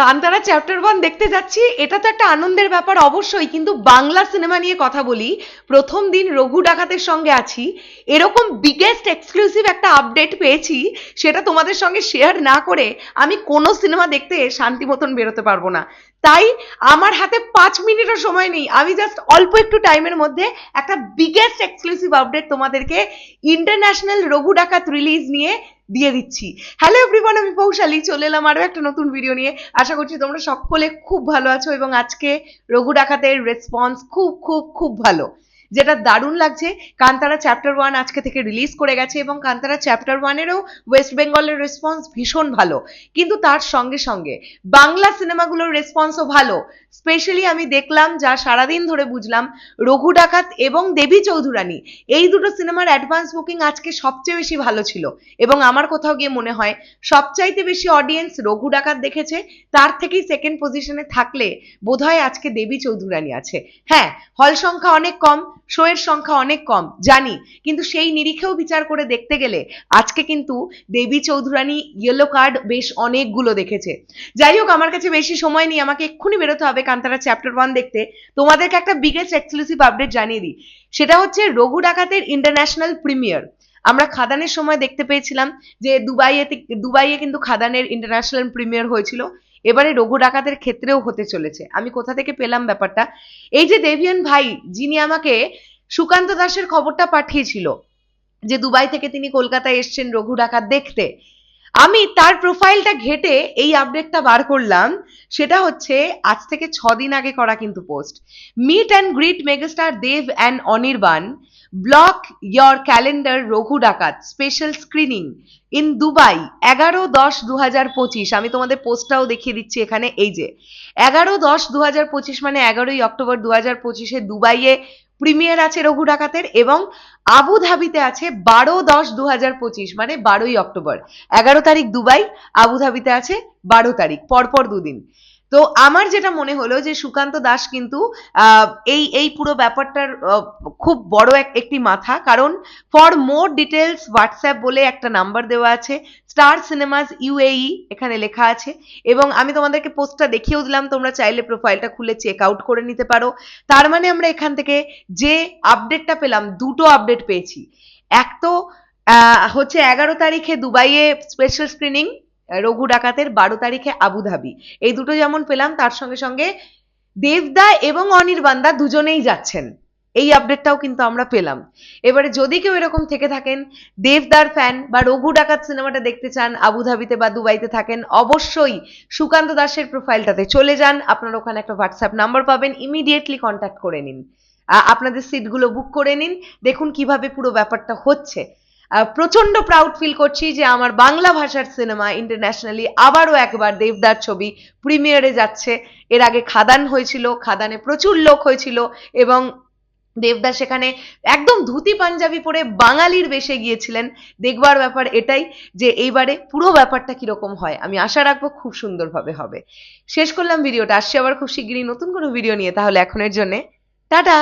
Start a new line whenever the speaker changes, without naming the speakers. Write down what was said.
Kantara chapter one দেখতে যাচ্ছি, এটা তো একটা আনন্দের ব্যাপার অবশ্যই, কিন্তু বাংলা সিনেমা নিয়ে কথা বলি, প্রথম দিন রঘু ডাকাতের সঙ্গে আছি, এরকম বিগেস্ট এক্সক্লুসিভ একটা আপডেট পেয়েছি, সেটা তোমাদের সঙ্গে শেয়ার না করে আমি কোনো সিনেমা দেখতে শান্তি মতন বেরোতে পারব না। তাই আমার হাতে পাঁচ মিনিটও সময় নেই, আমি জাস্ট অল্প একটু টাইমের মধ্যে একটা বিগেস্ট এক্সক্লুসিভ আপডেট তোমাদেরকে ইন্টারন্যাশনাল রঘু ডাকাত রিলিজ নিয়ে দিয়ে দিচ্ছি। হ্যালো এভরিওয়ান আমি পৌশালী চলে এলাম আরও একটা নতুন ভিডিও নিয়ে। আশা করছি তোমরা সকলে খুব ভালো আছো এবং আজকে রঘু ডাকাতের রেসপন্স খুব খুব খুব ভালো। যেটা দারুণ লাগছে, কান্তারা চ্যাপ্টার ওয়ান আজকে থেকে রিলিজ করে গেছে এবং কান্তারা চ্যাপ্টার ওয়ানেরও ওয়েস্ট বেঙ্গলের রেসপন্স ভীষণ ভালো। কিন্তু তার সঙ্গে সঙ্গে বাংলা সিনেমাগুলোর রেসপন্সও ভালো। স্পেশালি আমি দেখলাম যা সারাদিন ধরে বুঝলাম, রঘু ডাকাত এবং দেবী চৌধুরানী। এই দুটো সিনেমার অ্যাডভান্স বুকিং আজকে সবচেয়ে বেশি ভালো ছিল এবং আমার কোথাও গিয়ে মনে হয় সবচাইতে বেশি অডিয়েন্স রঘু ডাকাত দেখেছে, তার থেকেই সেকেন্ড পজিশনে থাকলে বোধহয় আজকে দেবী চৌধুরানী আছে। হ্যাঁ হল সংখ্যা অনেক কম শো এর সংখ্যা অনেক কম, জানি। কিন্তু সেই নিরিখেও বিচার করে দেখতে গেলে আজকে কিন্তু দেবী চৌধুরানী ইয়েলো কার্ড বেশ অনেকগুলো দেখেছে। যাই হোক, আমার কাছে বেশি সময় নেই, আমাকে এক্ষুনি বেরোতে হবে কান্তারা চ্যাপ্টার ওয়ান দেখতে। তোমাদেরকে একটা বিগেস্ট এক্সক্লুসিভ আপডেট জানিয়ে দিই। সেটা হচ্ছে রঘু ডাকাতের ইন্টারন্যাশনাল প্রিমিয়ার আমরা খাদানের সময় দেখতে পেয়েছিলাম যে দুবাইয়ে দুবাইয়ে কিন্তু খাদানের ইন্টারন্যাশনাল প্রিমিয়ার হয়েছিল। এবারে রঘু ডাকাতের ক্ষেত্রেও হতে চলেছে। আমি কোথা থেকে পেলাম ব্যাপারটা? এই যে দেবিয়ান ভাই, যিনি আমাকে সুকান্ত দাসের খবরটা পাঠিয়েছিল যে দুবাই থেকে তিনি কলকাতায় এসছেন রঘু ডাকাত দেখতে আমি তার প্রোফাইলটা ঘেটে এই আপডেটটা বার করলাম। সেটা হচ্ছে আজ থেকে ছ দিন আগে করা কিন্তু post meet and greet megastar Dev and Anirban block your calendar Raghu Dakat special screening in Dubai এগারো দশ দু হাজার পঁচিশ। আমি তোমাদের পোস্টটাও দেখিয়ে দিচ্ছি এখানে, এই যে। এগারো দশ দু হাজার পঁচিশ মানে এগারোই অক্টোবর দু হাজার পঁচিশে দুবাইয়ে প্রিমিয়ার আছে রঘু ডাকাতের এবং আবু ধাবিতে আছে বারো দশ দু হাজার পঁচিশ মানে বারোই অক্টোবর। এগারো তারিখ দুবাই, আবু ধাবিতে আছে বারো তারিখ, পরপর দুদিন। তো আমার যেটা মনে হলো যে সুকান্ত দাস কিন্তু এই এই পুরো ব্যাপারটার খুব বড় এক, একটি মাথা। কারণ ফর মোর ডিটেলস হোয়াটসঅ্যাপ বলে একটা নাম্বার দেওয়া আছে স্টার সিনেমাস ইউএই এখানে লেখা আছে। এবং আমি তোমাদেরকে পোস্টটা দেখিয়েও দিলাম, তোমরা চাইলে প্রোফাইলটা খুলে চেক আউট করে নিতে পারো। তার মানে আমরা এখান থেকে যে আপডেটটা পেলাম, দুটো আপডেট পেয়েছি। এক তো হচ্ছে এগারো তারিখে দুবাইয়ে স্পেশাল স্ক্রিনিং রঘু ডাকাতের বারো তারিখে আবুধাবি। এই দুটো যেমন পেলাম, তার সঙ্গে সঙ্গে দেবদা এবং অনির্বাণদা দুজনেই যাচ্ছেন। এই আপডেটটাও কিন্তু আমরা পেলাম। এবারে যদি কেউ এরকম থেকে থাকেন, দেবদার ফ্যান বা রঘু ডাকাত সিনেমাটা দেখতে চান, আবুধাবিতে বা দুবাইতে থাকেন, অবশ্যই সুকান্ত দাসের প্রোফাইলটাতে চলে যান। আপনার ওখানে একটা হোয়াটসঅ্যাপ নাম্বার পাবেন ইমিডিয়েটলি কন্ট্যাক্ট করে নিন। আপনাদের সিটগুলো বুক করে নিন, দেখুন কীভাবে পুরো ব্যাপারটা হচ্ছে। প্রচণ্ড প্রাউড ফিল করছি যে আমার বাংলা ভাষার সিনেমা ইন্টারন্যাশনালি আবারও একবার দেবদার ছবি প্রিমিয়ারে যাচ্ছে। এর আগে খাদান হয়েছিল, খাদানে প্রচুর লোক হয়েছিল এবং দেবদা সেখানে একদম ধুতি পাঞ্জাবি পরে বাঙালির বেশে গিয়েছিলেন। দেখবার ব্যাপার এটাই যে এইবারে পুরো ব্যাপারটা কীরকম হয়, আমি আশা রাখব খুব সুন্দরভাবে হবে। শেষ করলাম ভিডিওটা, আসছি আবার খুব শিগগিরই নতুন কোনো ভিডিও নিয়ে, তাহলে এখনের জন্যে। টাটা!